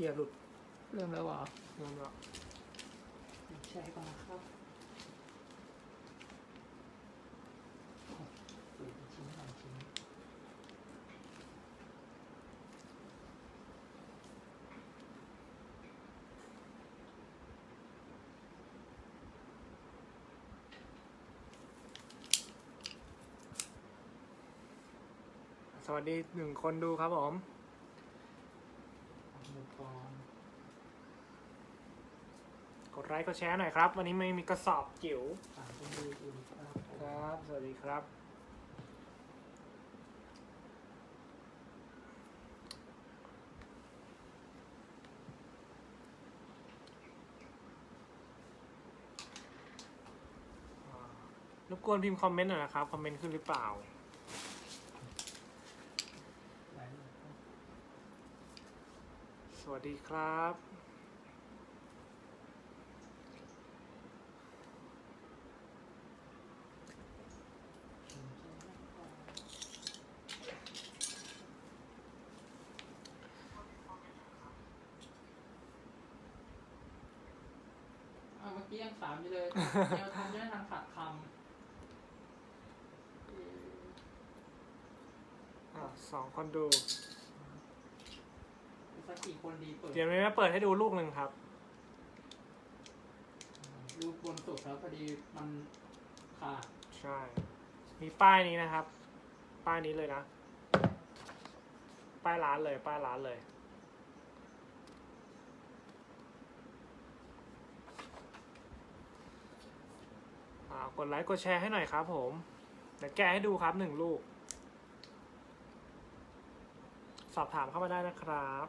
เกียร์หลุดเริ่มแล้วเหรอเริ่มแล้วใช่ก่อนนะครับเปิดชิ้นสองชิ้นสวัสดีหนึ่งคนดูครับผม อุปกรณ์ กด ไลค์กดแชร์หน่อยครับ วันนี้ไม่มีกระสอบจิ๋วครับ สวัสดีครับ รบกวนพิมพ์คอมเมนต์หน่อยนะครับ คอมเมนต์ขึ้นหรือเปล่าสวัสดีครับ ชิ้นแค่นั้นก่อนอ้าวเมื่อกี้ยังสามอยู่เลยแนวทำยังไม่ทันขาดคำเอ่ออะสองคนดูสักกี่คนดีเปิดเดี๋ยวนี้มาเปิดให้ดูลูกหนึ่งครับรูปบนสุดแล้วพอดีมันขาดใช่มีป้ายนี้นะครับ ป้ายนี้เลยนะ ป้ายร้านเลย ป้ายร้านเลย กดไลค์กดแชร์ให้หน่อยครับผม เดี๋ยวแกให้ดูครับหนึ่งลูก สอบถามเข้ามาได้นะครับ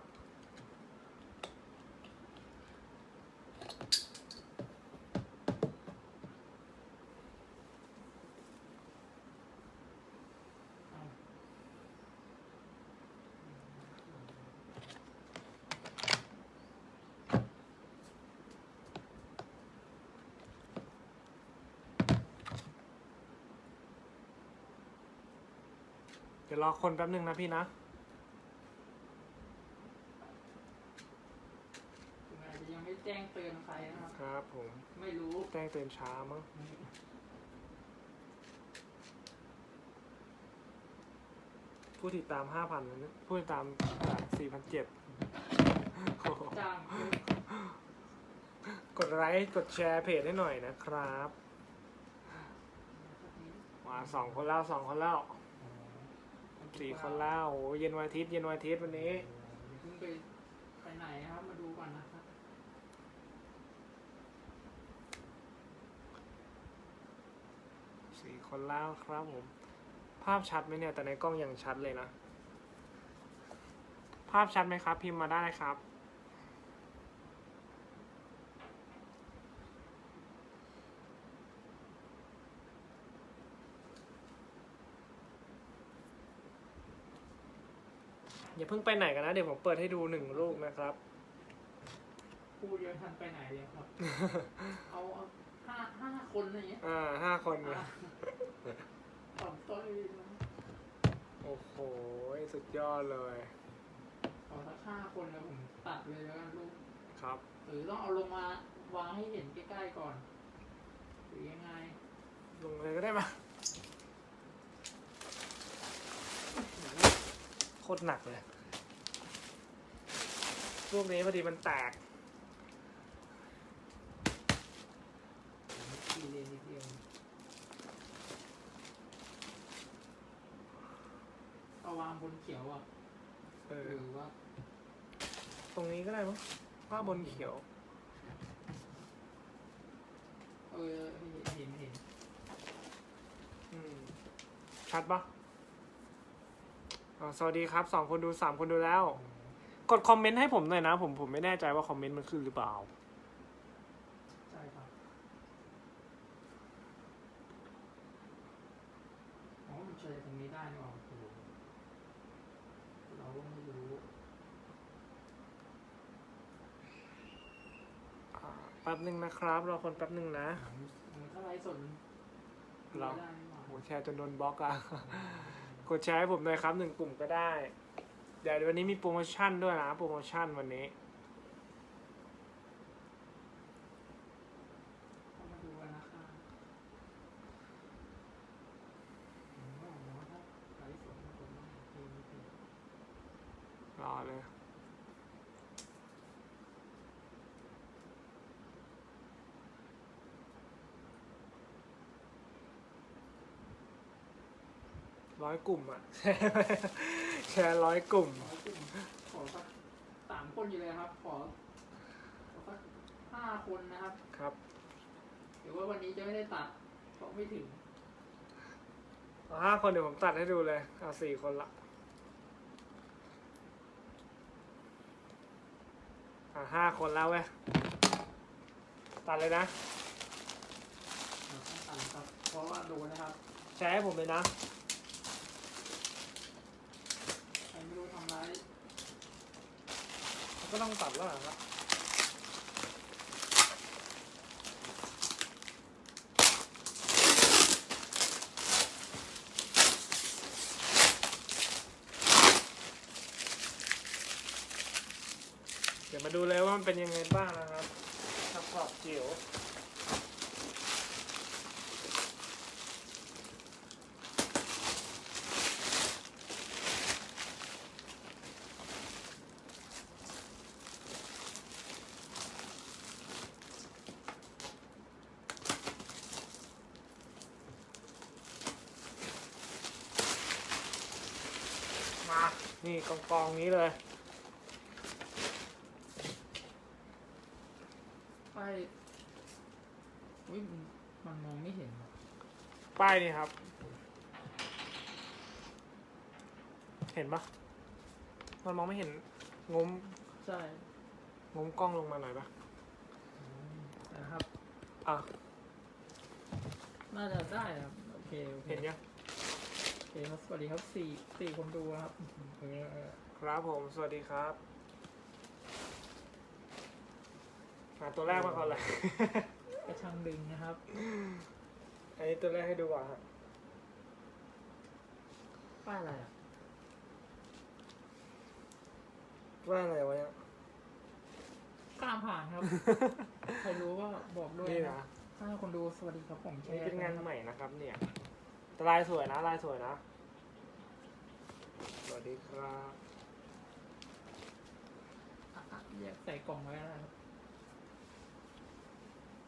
ดี๋ยวรอคนแป๊บหนึ่งนะพี่นะถึงอาจจะยังไม่แจ้งเตือนใครนะครับ ครับผมไม่รู้ แจ้งเตือนช้ามั้งผู้ติดตามห้าพันผู้ติดตามสี่พันเจ็ดจ้างคือกดไลค์กดแชร์เพจให้หน่อยนะครับมาสองคนแล้วสองคนแล้ว สี่คนแล้วโอ้เย็นวันอาทิตย์เย็นวันอาทิตย์วันนี้อย่าเพิ่งไปไปไหนนะครับมาดูก่อนนะครับสี่คนแล้วครับผม ภาพชัดไหมเนี่ยแต่ในกล้องยังชัดเลยนะ ภาพชัดไหมครับ พิมพ์มาได้นะครับ อย่าเพิ่งไปไหนกันนะ เดี๋ยวผมเปิดให้ดูหนึ่งลูกนะครับ พูดเยอะทันไปไหนเลยครับ เอาเอาห้าห้าคนอะไรอย่างเงี้ยอ่าห้าคนเนี่ยอะต่อมต้นนะโอ้โห สุดยอดเลย เอาสักห้าคนแล้วผมตัดเลยแล้วกันลูก ครับ หรือต้องเอาลงมาวางให้เห็นใกล้ๆก่อน หรือยังไง ลงเลยก็ได้มาโค ตรหนักเลยลูกนี้พอดีมันแตกทีเรียนนิดเดียวเอาวางบนเขียวอะเออหรือว่า ตรงนี้ก็ได้มั้งผ้าบนเขียว เออเห็นเห็นเห็นอืมชัดปะ อ๋อสวัสดีครับสองคนดูสามคนดูแล้ว กดคอมเมนต์ให้ผมหน่อยนะ ผมผมไม่แน่ใจว่าคอมเมนต์มันขึ้นหรือเปล่า ใช่ครับอ๋อมันเฉลยตรงนี้ได้นี่หว่าโอ้โหเราก็ไม่รู้อ่าแป๊บหนึ่งนะครับรอคนแป๊บหนึ่งนะมันถ้าไรสนเราได้นี่หว่าโหแชร์จนโดนบล็อกอะ กดแชร์ให้ผมหน่อยครับหนึ่งกลุ่มก็ได้ เดี๋ยววันนี้มีโปรโมชั่นด้วยนะ โปรโมชั่นวันนี้รอเลย ร้อยกลุ่มอะ แชร์ร้อยกลุ่ม ขอสักขอสักสามคนอยู่เลยครับ ขอขอสักห้าคนนะครับครับหรือว่าวันนี้จะไม่ได้ตัดเพราะไม่ถึงเอาห้าคนเดี๋ยวผมตัดให้ดูเลย เอาสี่คนละอะห้าคนแล้วเว้ย ตัดเลยนะต้องตัดครับ เพราะว่าโดนนะครับ แชร์ให้ผมเลยนะ ใครไม่รู้ทำร้าย ก็ต้องตัดแล้วเหรอครับ เดี๋ยวมาดูเลยว่ามันเป็นยังไงบ้างนะครับทับขอบจิ๋วมา นี่ กองกองๆนี้เลย ป้ายอุ้ยมันมันมองไม่เห็นครับป้ายนี่ครับ เห็นปะมันมองไม่เห็นงมใช่งมกล้องลงมาหน่อยปะนะครับ อะ น่าจะได้ครับ โอเคโอเค เห็นยังโอ เคครับสวัสดีครับสี่สี่คนดูนะครับเออเออครับผม สวัสดีครับหาตัวแรกมาก่อนเลย กระชังดึงนะครับ อันนี้ตัวแรกให้ดูก่อนฮะป้ายอะไรอะว่าอะไรวะเนี่ยข้ามผ่านครับ ใครรู้ว่าบอกด้วยนี่นะนะถ้าคนดูสวัสดีครับผมแชนี่ร์เป็นงานนะครับใหม่นะครับเนี่ยแต่ ลายสวยนะ ลายสวยนะ สวัสดีครับอะอะแยกใส่กล่องไว้นะครับ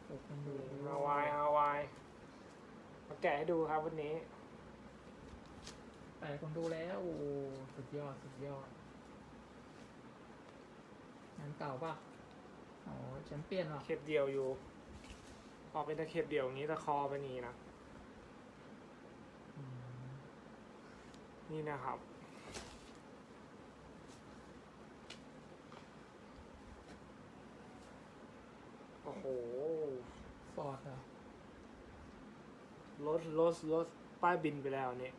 โอ้คนดูฮาวายฮาวายมาแกะให้ดูครับวันนี้ แต่คนดูแล้วโอ้สุดยอด สุดยอดงานเก่าป่ะอ๋อแชมเปี้ยนเหรอเข็บเดียวอยู่ ออกเป็นตะเข็บเดียวอย่างนี้ตะคอเป็นอย่างนี้นะ อืม นี่นะครับ โอ้โห ฟอร์ดเหรอรถรถรถป้ายบินไปแล้วนี่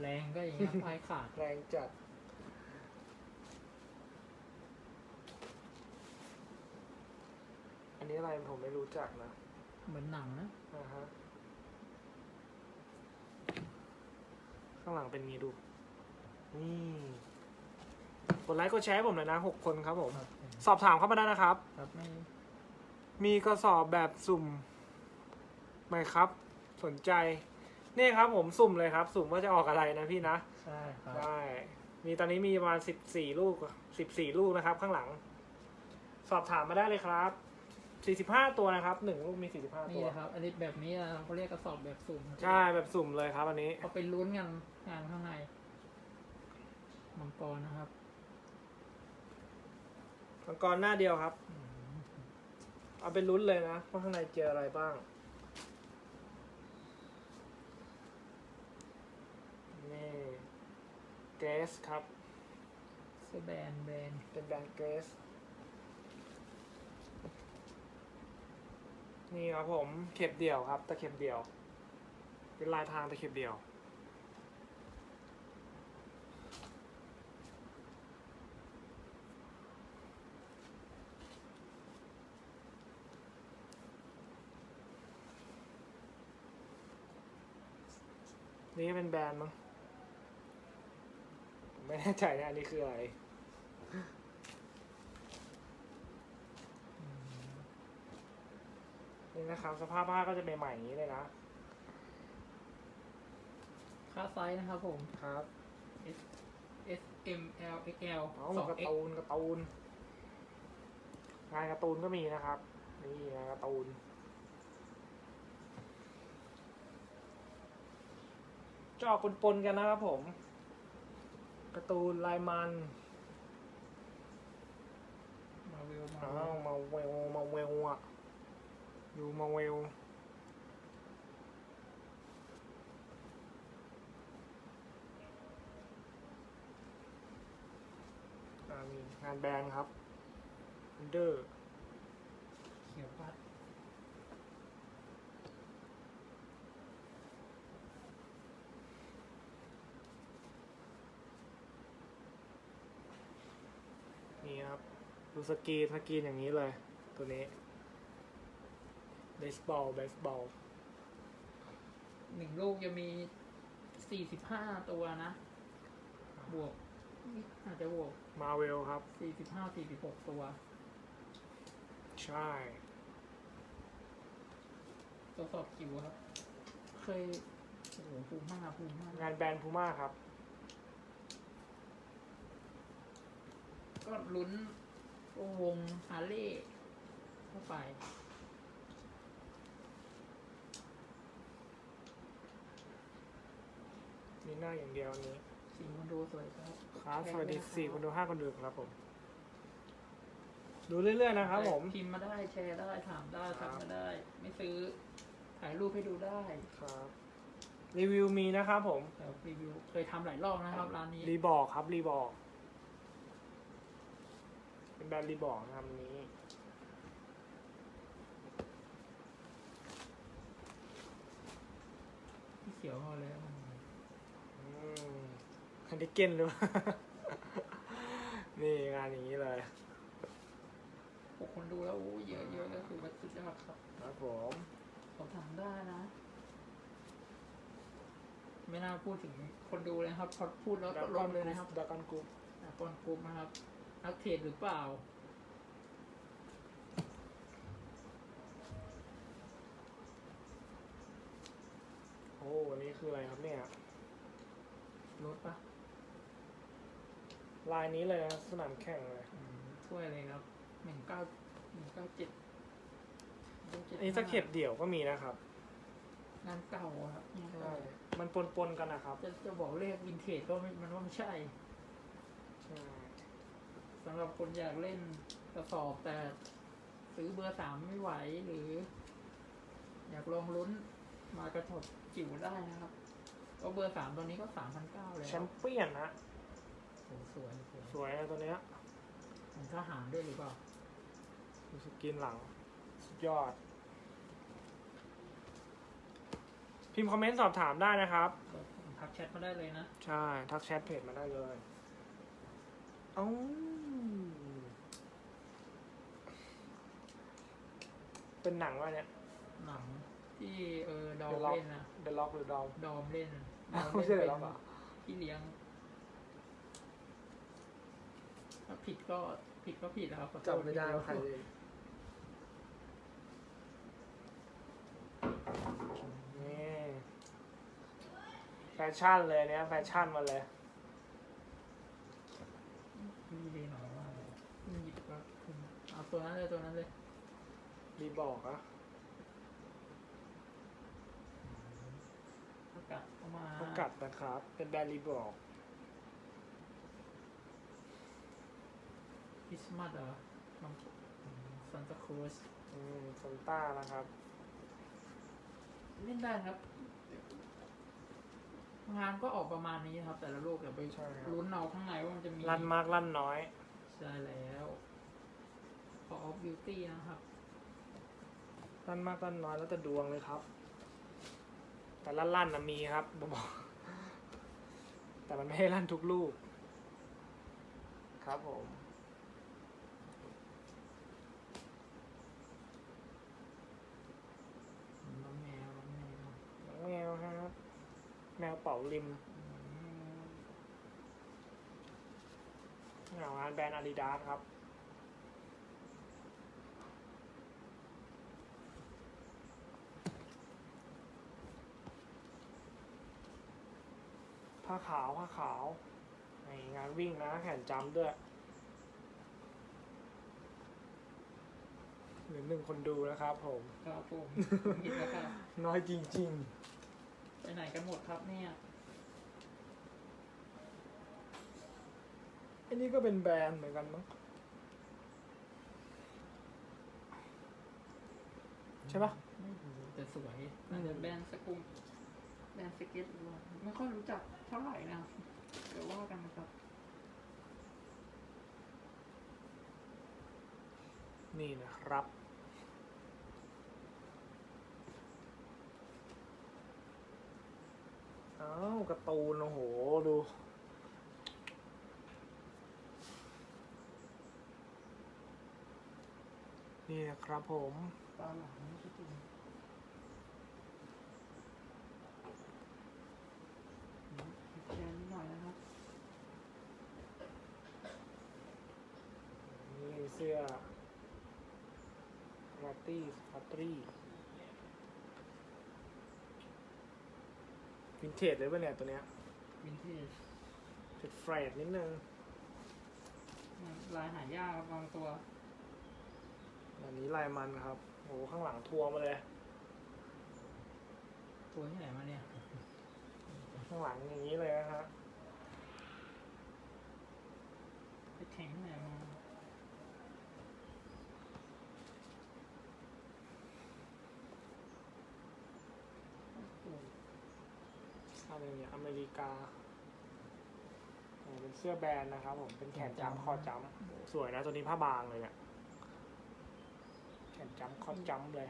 แรงก็อย่างนี้นะพายขาด แรงจัด อันนี้อะไรผมไม่รู้จักนะ เหมือนหนังนะ อ่าฮะางหลังเป็นงี้ดูนี่กดไลค์กดแชร์ให้ผมหน่อยนะหกคนครับผมครับสอบถามเข้ามาได้นะครับ ครับไม่มีกระสอบแบบสุ่มไหมครับ สนใจนี่ครับผมสุ่มเลยครับ สุ่มว่าจะออกอะไรนะพี่นะใช่ครับได้มีตอนนี้มีประมาณสิบสี่ลูกสิบสี่ลูกนะครับ ข้างหลัง สอบถามมาได้เลยครับ สี่สิบห้าตัวนะครับหนึ่งลูกมีสี่สิบห้านี่ตัว นะครับ อันนี้แบบนี้นะครับเขาเรียกกระสอบแบบสุ่มครับใช่แบบสุ่มเลยครับอันนี้ เขาไปลุ้นกันงานข้างในมังกรนะครับมังกรหน้าเดียวครับ อืมเอาไปลุ้นเลยนะว่าข้างในเจออะไรบ้าง นี่เกรสครับ เสื้อแบรนด์แบรนด์เป็นแบรนด์เกรส นี่ครับผมเข็บเดี่ยวครับตะเข็บเดี่ยว เป็นลายทางตะเข็บเดี่ยว นี่เป็นแบรนด์มั้งไม่แน่ใจนะอันนี้คืออะไร อืม นี่นะครับ สภาพผ้าก็จะเป็นใหม่อย่างนี้เลยนะค่าไซส์นะครับผม ครับ S M L X L เอาสอง การ์ X ตูนการ์ตูนงานการ์ตูนก็มีนะครับ นี่งานการ์ตูนจะออกปนๆกันนะครับผมการ์ตูนลายมันมาเวลมาอ้าวมาเวลมาเวลอะ อยู่มาเวลมีงานแบรนด์ครับเดอร์เขียวปัดนี่ครับ ดูสกีสกีอย่างนี้เลย ตัวนี้ เบสบอลเบสบอลหนึ่งลูกจะมีสี่สิบห้าตัวนะ บวกอาจจะบวกมาเวลครับสี่สิบห้าสี่สิบหกตัว ใช่ทดสอบคิวครับ เคยโอ้โหภูมิมากภูมิมากงานแบรนด์พูม่าครับ ก็ลุ้นวงฮาร์เลย์เข้าไป มีหน้าอย่างเดียวอันนี้สีมันดูสวยครับครับแชร์สวัสดีด้วยะสี่คนดูห้าคนดูครับผม ดูเรื่อยๆนะครับผม พิมพ์มาได้แชร์ได้ถามได้ครับทำมาได้ ไม่ซื้อถ่ายรูปให้ดูได้ครับ รีวิวมีนะครับผม แต่รีวิวเคยทำหลายรอบนะครับร้านนี้รีบอกครับรีบอก เป็นแบรนด์รีบอกนะครับอันนี้ ที่เขียวพอแล้วอืม คันดิเกนหรือเปล่านี่งานอย่างนี้เลยหกคนดูแล้วโอ้เยอะเยอะก็คือว่าสุดยอดครับ ครับผมเขาทำได้นะ ไม่น่าพูดถึงคนดูเลยครับพอพูดแล้วก็ลงเลยนะครับดากอนกรุ๊ปอะกอนกรุ๊ปนะครับนักเทรดหรือเปล่าโอ้อันนี้คืออะไรครับเนี่ยรถปะ ลายนี้เลยนะสนามแข่งเลยอืมถ้วยเลยครับหนึ่งเก้าหนึ่งเก้าเจ็ดอันนี้สเก็ตเดี่ยวก็มีนะครับงานเก่าอะครับงานใช่เก่ามันปนๆกันนะครับ จะจะบอกเลขวินเทจก็ไม่มันว่าไม่ใช่ใช่สำหรับคนอยากเล่นกระสอบแต่ซื้อเบอร์สามไม่ไหวหรือ อยากลองลุ้นมากระสอบจิ๋วได้นะครับก็เบอร์สามตัวนี้ก็สามพันเก้าแล้วแชมเปี้ยนนะโอ้ สวยสวยสวยนะตัวเนี้ยของทหารด้วยหรือเปล่าดูสกินหลัง สุดยอด พิมพ์คอมเมนต์สอบถามได้นะครับก็ทักแชทมาได้เลยนะ ใช่ ทักแชทเพจมาได้เลย เอ้าเป็นหนังว่าเนี่ย หนังที่เออดอม The Lock เล่นนะ The Lock หรือ Dom ดอมเล่นไม่ใช่ The Lock เหรอที่เลี้ยง ถ้า ผิดก็ผิดก็ผิดแล้วขอโทษจำไม่ได้ว่าใครเล่นนี่แฟชั่นเลยเนี่ยแฟชั่นมาเลยพี่ดีหน่อยมากเลยหยิบก็เอาตัวนั้นเลยตัวนั้นเลยรีบอกอะประกาศเข้ามาต้องกัดนะครับ เป็นแบรนด์รีบอก คริสต์มาสเหรอซันตาครูสอืมซันต้านะครับ เล่นได้ครับ งานก็ออกประมาณนี้ครับ แต่ละลูกเดี๋ยวไปใช่ครับ ลุ้นเอาข้างในว่ามันจะมีลั่นมากลั่นน้อย ใช่แล้วพอออฟบิวตี้นะครับ ลั่นมากลั่นน้อยแล้วแต่ดวงเลยครับ แต่ลั่นลั่นนะมีครับผมบอก แต่มันไม่ให้ลั่นทุกลูก ครับผม น้องแมวน้องแมว น้องแมวครับ แมวเป่าริมอืมงานงานแบรนด์อาดิดาสครับผ้าขาวผ้าขาวอในงานวิ่งนะแขนจำด้วย หรือหนึ่งคนดูนะครับผม ครับผมเห็นแล้วครับ น้อยจริงไป ไหนกันหมดครับเนี่ยๆอันนี้ก็เป็นแบรนด์เหมือนกันมั้งใช่ปะไม่รู้แต่สวยน่าจะแบรนด์สกุลแบรนด์สเก็ตหรือว่าไม่ค่อยรู้จักเท่าไหร่นะครับเดี๋ยวว่ากันนะครับ นี่นะครับ อ้าวการ์ตูน โอ้โห ดูนี่นะครับผมปลาหลังไม่ใช่จริงแชร์นิดหน่อยนะครับ นี่เสื้อลาตี้ลาตรี วินเทจเลยป่ะเนี่ยตัวเนี้ยวินเทจเป็นเฟรดนิดนึงลายหายากครับบางตัวอันนี้ลายมันครับ โอ้โหข้างหลังทัวร์มาเลย ตัวที่ไหนมาเนี่ย ข้างหลังอย่างนี้เลยนะฮะไปแข่งที่ไหนมาโอ้โห อะไรเนี่ยอเมริกาโอ้เป็นเสื้อแบรนด์นะครับผมเป็นแขนจ้ำคอจ้ำสวยนะตัวนี้ผ้าบางเลยเนี่ยแขนจ้ำคอจ้ำเลย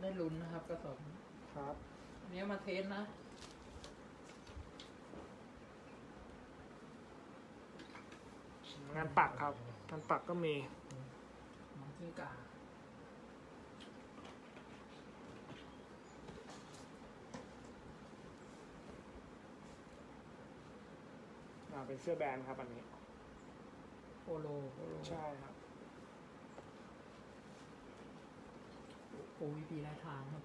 ได้ลุ้นนะครับกระสอบครับอันนี้มาเทสนะงานปักครับงานปักก็มีน้องกิ้งก่า อ่าเป็นเสื้อแบรนด์ครับอันนี้โปโลโปโลใช่ครับ โอวีพีลายทางครับ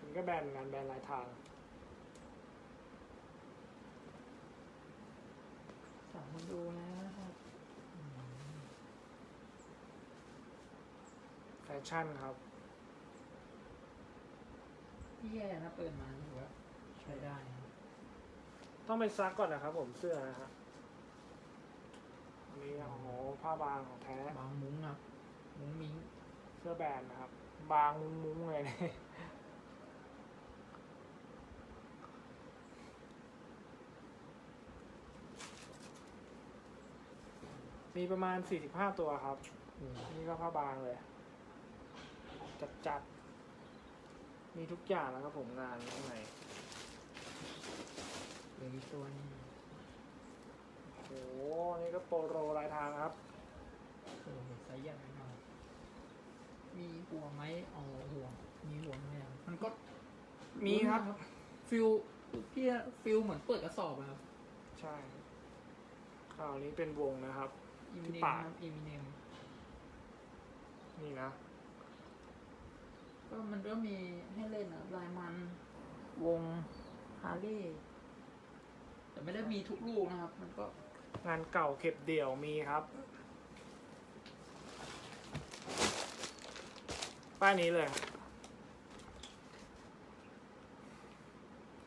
มันก็แบรนด์งานแบรนด์ลายทาง สามคนดูแล้วนะครับแฟชั่นครับที่แย่นะเปิดมาถือว่าใช้ได้นะครับ ต้องไปซักก่อนนะครับผมเสื้อนะฮะอันนี้โอ้โหผ้าบางของแท้ บางมุ้งครับ มุ้งมิ้งเสื้อแบรนด์นะครับ บางมุ้งๆเลยเนี่ยมีประมาณ 45 ตัวครับนี่ก็ผ้าบางเลย จัดจัดๆมีทุกอย่างแล้วครับผมงานข้างในเห ลืออีกตัวนี้โอ้โหนี่ก็โปโรลายทางครับโอ้โหไซส์ใหญ่มากมีหัวไหมอ๋อหัว มีหัวไหมอะมันก็มีครับ ฟิลพี่ฟิลเหมือนเปิดกระสอบอะครับใช่คราวนี้เป็นวงนะครับ อิมิที่เนมปาก ครับอิมิเนมนี่นะ ก็มันก็มีให้เล่นอะลายมัน วงฮาร์เลย์ แต่ไม่ได้มีทุกลูกนะครับ มันก็งานเก่าเก็บเดี่ยวมีครับป้ายนี้เลย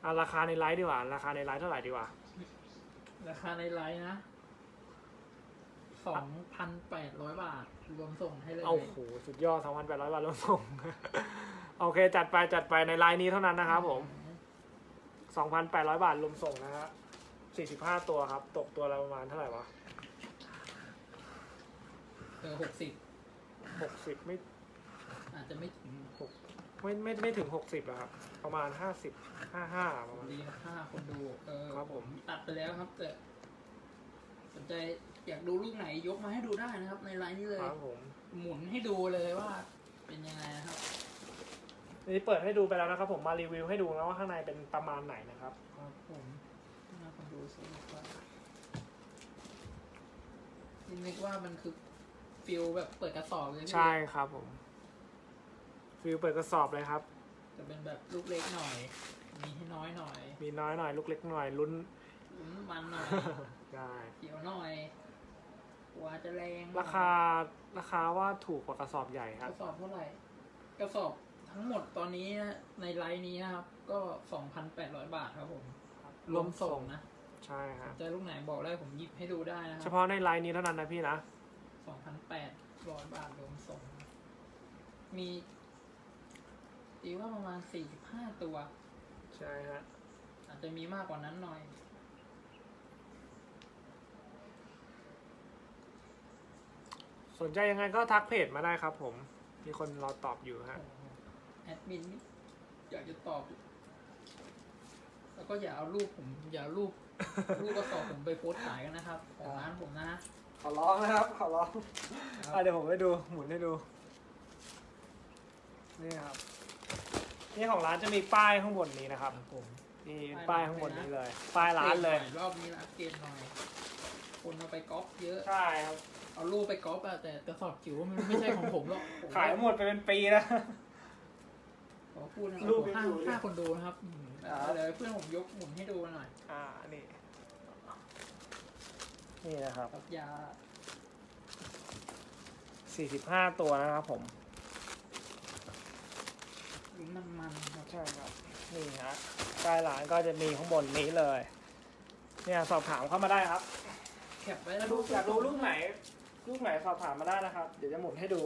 เอาราคาในไลฟ์ดีกว่า ราคาในไลฟ์เท่าไหร่ดีกว่าราคาในไลน์นะสองพันแปดร้อยบาท รวมส่งให้เลยโอ้โหสุดยอด2,800บาทรวมส่ง โอเค จัดไปจัดไปในไลน์นี้เท่านั้นนะครับผม2,800บาทรวมส่งนะฮะ 45ตัวครับ ตกตัวละประมาณเท่าไหร่วะเออหกสิบ60ไม่อาจจะไม่ถึงไม่ไม่ไม่ถึง60อะครับ ประมาณ50 55ประมาณ ดีครับห้าคนดู เออครับผม ตัดไปแล้วครับ แต่สนใจอยากดูลูกไหนยกมาให้ดูได้นะครับ ในไลน์นี้เลย ครับผม หมุนให้ดูเลยว่า เป็นยังไงนะครับนี่เปิดให้ดูไปแล้วนะครับ ผมมารีวิวให้ดูนะว่าข้างในเป็นประมาณไหนนะครับ ครับผมน่าคนดู สนุกว่านี่นึกว่ามันคือฟิลแบบเปิดกระสอบเลยพี่ใช่ครับผมฟิลเปิดกระสอบเลยครับ จะเป็นแบบลูกเล็กหน่อย มีให้น้อยหน่อยมีน้อยหน่อย ลูกเล็กหน่อยลุ้นลุ้นมันหน่อยได้เขียวหน่อยหัวจะแรงหน่อยราคาราคาว่าถูกกว่ากระสอบใหญ่คกรับระสอบเท่าไหร่ กระสอบทั้งหมดตอนนี้นะในไลน์นี้นะครับ ก็สองพันแปดร้อยบาทครับผม รวมส่งนะ ใช่ฮะใจะลูกไหนบอกได้ผมหยิบให้ดูได้นะคเฉรับพาะในไลน์นี้เท่านั้นนะพี่นะ สองพันแปดร้อยบาทรวมส่งนะมีตีว่าประมาณสี่สิบห้าตัว ใช่ฮะ อาจจะมีมากกว่านั้นหน่อย สนใจยังไงก็ทักเพจมาได้ครับผม มีคนรอตอบอยู่ฮะ แอดมินนี่อยากจะตอบ แล้วก็อย่าเอารูปผม อย่าเอารูป รูปกระสอบผมไปโพสต์ขายกันนะครับของร้านผมนะขอร้องนะครับ ขอร้องครับอะเดี๋ยวผมไปดู หมุนให้ดู นี่ครับ นี่ของร้านจะมีป้ายข้างบนนี้นะครับ ครับผมนี่ป้าป้ายยร้านข้างบนเลยนะนี้เลย ป้ายร้านเลยกมหอรอบนี้ร้านเกมหน่อย คนเอาไปก๊อปเยอะ ใช่ครับ เอารูปไปก๊อปอะแต่กระสอบจิ๋วมันไม่ใช่ของผมหรอกผมขายหมดไปเป็นปีแล้ว ขอพูดนะรูปห้ายังอยู่เลย ห้าคนดูนะครับอืม ครับเดี๋ยวเพื่อนผมยกหมุนให้ดูหน่อยอ่า นี่ นี่นะครับ ครับยา45 ตัวนะครับผม ลุ้นมันมันๆครับใช่ครับ นี่ฮะป้ายร้านก็จะมีข้างบนนี้เลย เนี่ยสอบถามเข้ามาได้ครับ แคปไว้แล้วลูกอยากรู้ลูกไหน ลูกไหนสอบถามมาได้นะครับ เดี๋ยวจะหมุนให้ดู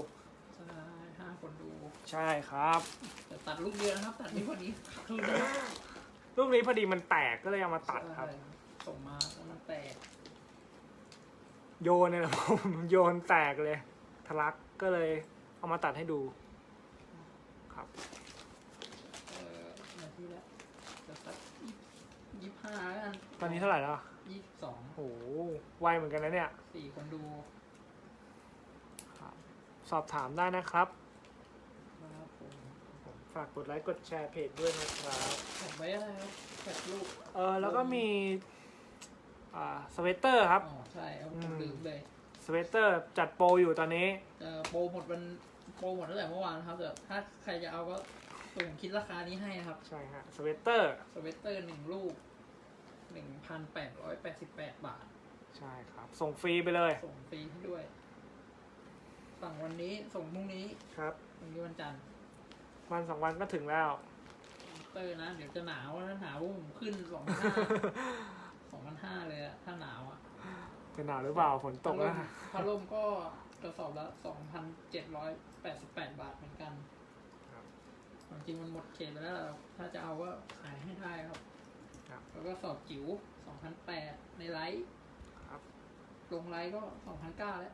ใช่ห้าคนดู ใช่ครับ แต่ตัดลูกเดียวนะครับ ตัดนี่พอดีคือนะ ลูกนี้พอดีมันแตกก็เลยเอามาตัดครับใช่ส่งมาแล้วมันแตก โยนเนี่ยนะผมโยนแตกเลยทะลักก็เลยเอามาตัดให้ดู ครับ เออนาทีละจะสักยี่ห้าแล้วกันตอนนี้เท่าไหร่แล้วยี่สองโอ้โหไวเหมือนกันนะเนี่ย สี่คนดูครับสอบถามได้นะครับนะครับผมผม ฝากกดไลค์กดแชร์เพจด้วยนะครับแคปไว้อะไรครับแคปรูปเออแล้วก็มีอ่าสเวตเตอร์ครับ อ๋อใช่ครับอืผมมลืมเลยสเวตเตอร์จัดโปรอยู่ตอนนี้ เอ่อโปรหมดวันโปรหมดตั้งแต่เมื่อวานนะครับแต่ถ้าใครจะเอาก็ผมคิดราคานี้ให้นะครับใช่ฮะสเวตเตอร์ สเวตเตอร์หนึ่งลูกหนึ่งพันแปดร้อยแปดสิบแปดบาท ใช่ครับ ส่งฟรีไปเลยส่งฟรีให้ด้วย สั่งวันนี้ส่งพรุ่งนี้ครับพรุ่งนี้วันจันทร์ วันสองวันก็ถึงแล้วสเวตเตอร์นะ เดี๋ยวจะหนาวนะหนาวผมขึ้นสองพันห้าสองพันห้าเลยอะถ้าหนาวอะจะหนาวหรือเปล่าฝนตกแล้วพัดลมก็กระสอบละสองพันเจ็ดร้อยแปดสิบแปดบาทเหมือนกันครับความจริงมันหมดเขตไปแล้วล่ะถ้าจะเอาก็ขายให้ได้ครับครับ แล้วก็สอบจิ๋วสองพันแปดในไลท์ครับลงไลท์ก็สองพันเก้าแล้ว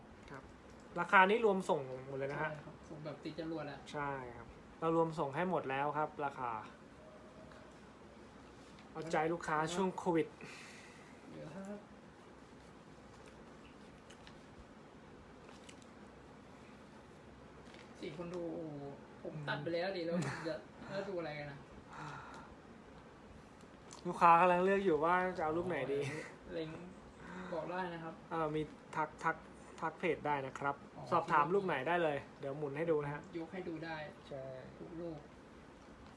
ราคานี้รวมส่งหมดเลยนะฮะใช่ครับส่งแบบติดจรวดอะใช่ครับ เรารวมส่งให้หมดแล้วครับ ราคา เอาใจลูกค้าช่วงโควิด เดี๋ยวถ้าสี่คนดูโอ้โหผมตัดไปแล้วดิแล้วผมจะแล้วดูอะไรกันนะลูกค้ากำลังเลือกอยู่ว่าจะเอารูปไหนดี เล็งบอกได้นะครับ เอ่อมีทักทัก ทักเพจได้นะครับ อ๋อ สอบถามรูปไหนได้เลย เดี๋ยวหมุนให้ดูนะฮะยกให้ดูได้ใช่ทุกลูก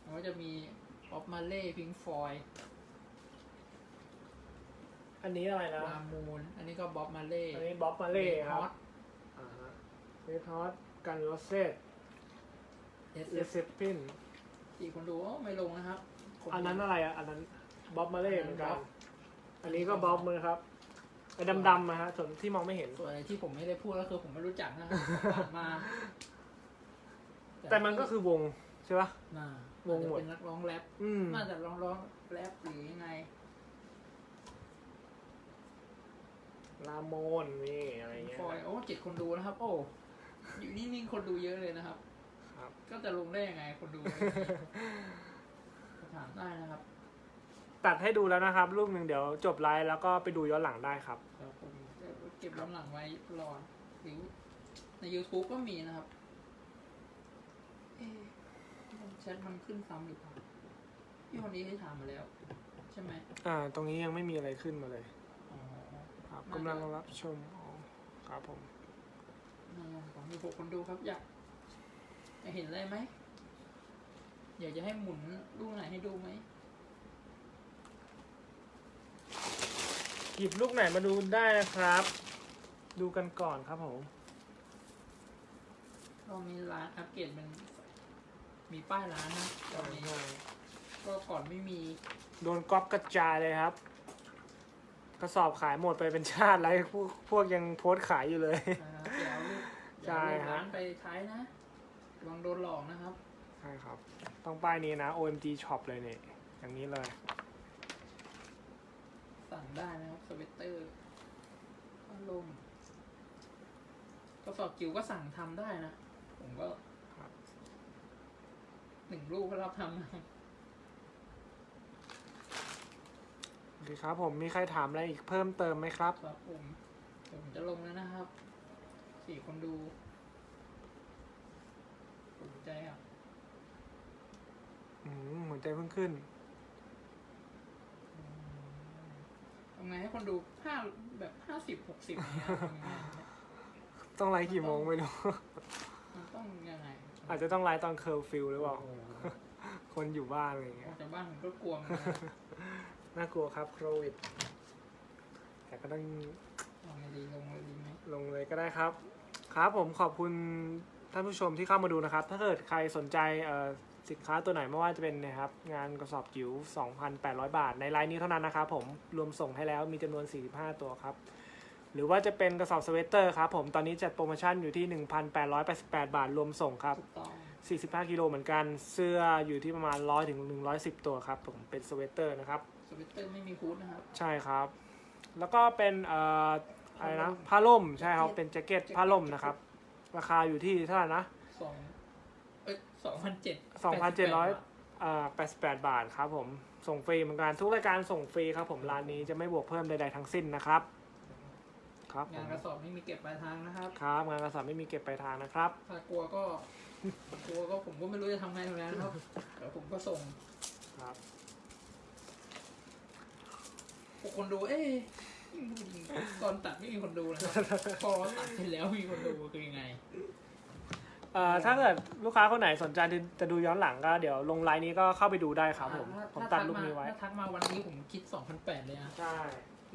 แล้วก็จะมีออฟมาเล่พิงฟอยอันนี้อะไรนะลามูนอันนี้ก็บ๊อบมาเล่อันนี้บ๊อบมาเล่คฮรับอตอ่าฮะเรดฮอตกันโรเซตเอสเอเซปินสี่คนดูโอ้ไม่ลงนะครับผมอันนั้นอะไรอะอันนั้นบ๊อบมาเล่อันเหนั้มือนนกันบ๊อบอันนี้ก็บ๊อบมือครับ ไอ้ดำๆนะฮะส่วนที่มองไม่เห็น ส่วนอะไรที่ผมไม่ได้พูดก็คือผมไม่รู้จักนะครับผ่านมาแต่มันก็คือวงใช่ปะ น่าวงหมดอาจจะเป็นนักร้องแรปอืม น่าจะร้องร้องแรปหรือยังไง ลาโมนนี่อะไรเงี้ยฟอยโอ้เจ็ดคนดูนะครับ โอ้อยู่นี่นิ่งคนดูเยอะเลยนะครับ ครับ ก็จะลงได้ยังไงคนดู ถามได้นะครับ ตัดให้ดูแล้วนะครับ รูปหนึ่งเดี๋ยวจบไลฟ์แล้วก็ไปดูย้อนหลังได้ครับ ครับผมเก็บย้อนหลังไว้รอหรือใน YouTube ก็มีนะครับ เอ๊ะแชทมันขึ้นซ้ำหรือเปล่าพี่คนนี้ให้ถามมาแล้ว ใช่ไหมอ่า ตรงนี้ยังไม่มีอะไรขึ้นมาเลย อ๋อครับน่าจะกำลังรับชมอ๋อครับผม นั่นผมมีหกคนดูครับอยากอยากเห็นอะไรไหมอยากจะให้หมุนลูกไหนให้ดูไหม หยิบลูกไหนมาดูได้นะครับ ดูกันก่อนครับผมก็มีร้านอัปเกรดเป็นมีป้ายร้านนะตอนนี้ก็ก่อนไม่มีโดนก๊อปกระจายเลยครับ กระสอบขายหมดไปเป็นชาติแล้วพวกพวกยังโพสต์ขายอยู่เลยนะครับอย่าเอาลูกอย่าใช่เอาลูกครับร้านไปใช้นะระวังโดนหลอกนะครับ ใช่ครับ ต้องป้ายนี้นะ OMG Shop เลยเนี่ยอย่างนี้เลย สั่งได้นะครับสเวตเตอร์พัดลมกระสอบจิ๋วก็สั่งทำได้นะ ผมก็ครับหนึ่งลูกก็รับทำนะครับโอเคครับผมมีใครถามอะไรอีกเพิ่มเติมไหมครับ ครับผมเดี๋ยวผมจะลงแล้วนะครับ สี่คนดูสนใจอะ อืมหัวใจเพิ่งขึ้น ทำไงให้คนดูห้าแบบห้าสิบหกสิบเนี่ยทำยังไงเนี่ยต้องไลฟ์กี่โมงไม่รู้ มันต้องยังไงอาจจะต้องไลฟ์ตอนเคอร์ฟิวหรือเปล่าโโหคนอยู่บ้านอะไรอย่างอเงี้อกยจากบ้านผมก็กลัวเหมือนกันนะน่ากลัวครับโควิด แต่ก็ต้องเอาไงดีลงเลยดีไหมลงเลยก็ได้ครับ ครับผมขอบคุณท่านผู้ชมที่เข้ามาดูนะครับ ถ้าเกิดใครสนใจเอ่อ สินค้าตัวไหนไม่ว่าจะเป็นนะครับงานกระสอบจิ๋ว 2,800 บาท ในไลน์นี้เท่านั้นนะครับผมรวมส่งให้แล้วมีจำนวน 45 ตัวครับ หรือว่าจะเป็นกระสอบสเวตเตอร์ครับผมตอนนี้จัดโปรโมชั่นอยู่ที่ 1,888 บาท รวมส่งครับถูกต้อง45 กิโลเหมือนกัน เสื้ออยู่ที่ประมาณ 100ถึง110 ตัวครับผมเป็นสเวตเตอร์นะครับสวิตเตอร์ไม่มีฮูดนะครับ ใช่ครับ แล้วก็เป็นเอ่ออะไรนะผ้าล่มใช่ครับเป็นแจ็คเก็ตผ้าล่มนะครับ ราคาอยู่ที่เท่าไหร่นะสอง เอ้ยสองพันเจ็ด2,700อ่า88บาทครับผม ส่งฟรีเหมือนกันทุกรายการส่งฟรีครับผมร้านนี้จะไม่บวกเพิ่มใดๆทั้งสิ้นนะครับ ครับผงานมกระสอบไม่มีเก็บปลายทางนะครับครับงานกระสอบไม่มีเก็บปลายทางนะครับถ้ากลัวก็กลัวก็ผมก็ไม่รู้จะทำไงเหมือนกันนะครับเดี๋ยวผมก็ส่งครับพวกคนดูเอ๊ะตอนตัดไม่มีคนดูนะครับพอตัดเสร็จแล้วมีคนดูคือยังไง เอ่อถ้าเกิดลูกค้าคนไหนสนใจจะดูย้อนหลังก็เดี๋ยวลงไลน์นี้ก็เข้าไปดูได้ครับผมถ้าผมถ้าตัดทักรูปมานี้ไว้ ถ้าทักมาวันนี้ผมคิดสองพันแปดเลยนะ ใช่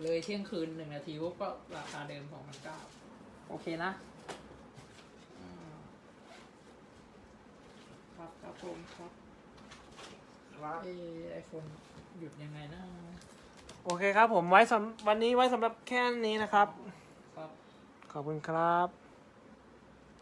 เลยเที่ยงคืนหนึ่งนาทีปุ๊บก็ราคาเดิมสองพันเก้าโอเคนะอ่าครับครับผมครับครับเอไอโฟนหยุดยังไงนะ โอเคครับผมไว้สำวันนี้ไว้สำหรับแค่นี้นะครับ ครับ ขอบคุณครับ